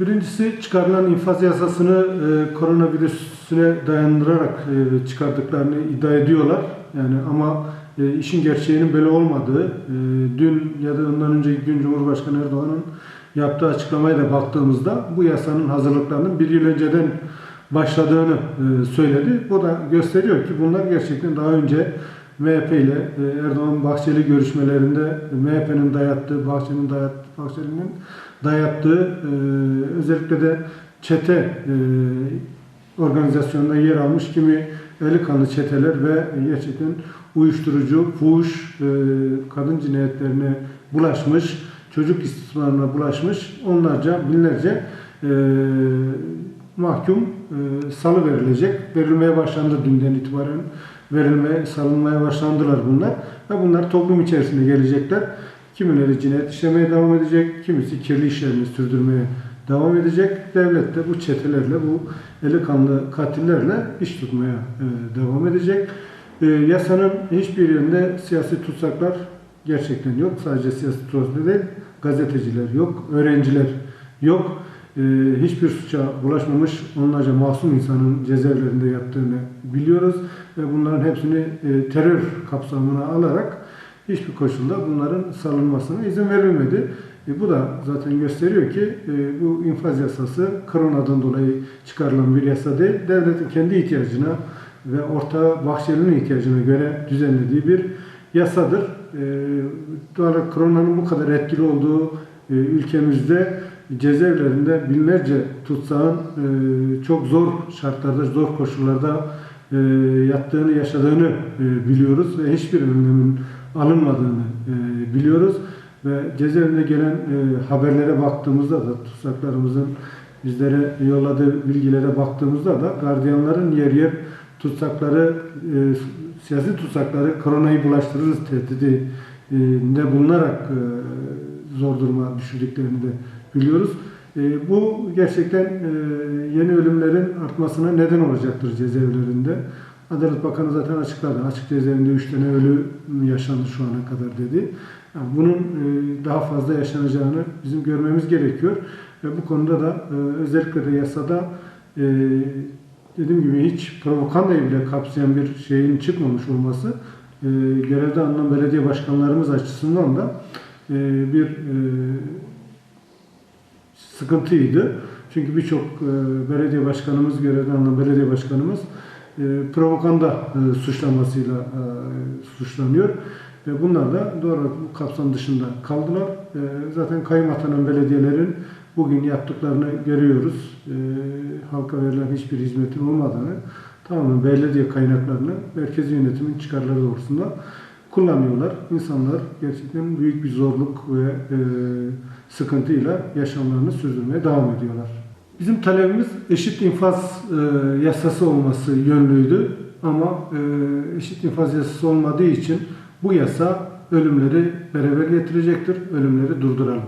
Birincisi çıkarılan infaz yasasını e, koronavirüsüne dayandırarak e, çıkardıklarını iddia ediyorlar. Yani ama e, işin gerçeğinin böyle olmadığı, e, dün ya da ondan önceki gün Cumhurbaşkanı Erdoğan'ın yaptığı açıklamaya da baktığımızda bu yasanın hazırlıklarının bir yıl önceden başladığını e, söyledi. Bu da gösteriyor ki bunlar gerçekten daha önce MHP ile e, Erdoğan Bahçeli görüşmelerinde MHP'nin dayattığı, Bahçeli'nin dayattığı, Bahçeli'nin dayattığı e, özellikle de çete e, organizasyonunda yer almış kimi eli kanlı çeteler ve gerçekten uyuşturucu, fuhuş, kadın cinayetlerine bulaşmış, çocuk istismarına bulaşmış onlarca, binlerce mahkum e, salı verilecek. Verilmeye başlandı dünden itibaren. Verilmeye, salınmaya başlandılar bunlar. Ve bunlar toplum içerisinde gelecekler. Kimileri cinayet işlemeye devam edecek, kimisi kirli işlerini sürdürmeye devam edecek. Devlet de bu çetelerle, bu eli kanlı katillerle iş tutmaya e, devam edecek. E, yasanın hiçbir yerinde siyasi tutsaklar gerçekten yok. Sadece siyasi tutsaklar değil, gazeteciler yok, öğrenciler yok. E, hiçbir suça bulaşmamış onlarca masum insanın cezaevlerinde yattığını biliyoruz. Ve bunların hepsini e, terör kapsamına alarak hiçbir koşulda bunların salınmasına izin verilmedi. E, bu da zaten gösteriyor ki e, bu infaz yasası koronadan dolayı çıkarılan bir yasa değil, devletin kendi ihtiyacına ve orta Bahçeli'nin ihtiyacına göre düzenlediği bir yasadır. E, koronanın bu kadar etkili olduğu ülkemizde cezaevlerinde binlerce tutsağın e, çok zor şartlarda, zor koşullarda e, yattığını, yaşadığını e, biliyoruz ve hiçbir önlemin alınmadığını e, biliyoruz. Ve cezaevinde gelen e, haberlere baktığımızda da tutsaklarımızın bizlere yolladığı bilgilere baktığımızda da gardiyanların yer yer tutsakları, e, siyasi tutsakları koronayı bulaştırırız tehdidi e, de bulunarak e, zor duruma düşürdüklerini de biliyoruz. E, bu gerçekten e, yeni ölümlerin artmasına neden olacaktır cezaevlerinde. Adalet Bakanı zaten açıkladı. Açık cezaevinde 3 tane ölü yaşandı şu ana kadar dedi. Yani bunun e, daha fazla yaşanacağını bizim görmemiz gerekiyor. Ve bu konuda da e, özellikle de yasada e, dediğim gibi hiç provokandayı bile kapsayan bir şeyin çıkmamış olması görevde alınan belediye başkanlarımız açısından da bir sıkıntıydı. Çünkü birçok e, belediye başkanımız, görevden alınan belediye başkanımız e, provokanda e, suçlamasıyla suçlanıyor. Ve bunlar da doğru bu kapsam dışında kaldılar. Zaten kayyum atanan belediyelerin bugün yaptıklarını görüyoruz. Halka verilen hiçbir hizmetin olmadığını, tamamen belediye kaynaklarını merkezi yönetimin çıkarları doğrusunda kullanıyorlar. İnsanlar gerçekten büyük bir zorluk ve e, sıkıntıyla yaşamlarını sürdürmeye devam ediyorlar. Bizim talebimiz eşit infaz e, yasası olması yönlüydü ama e, eşit infaz yasası olmadığı için bu yasa ölümleri beraber getirecektir. Ölümleri durduralım.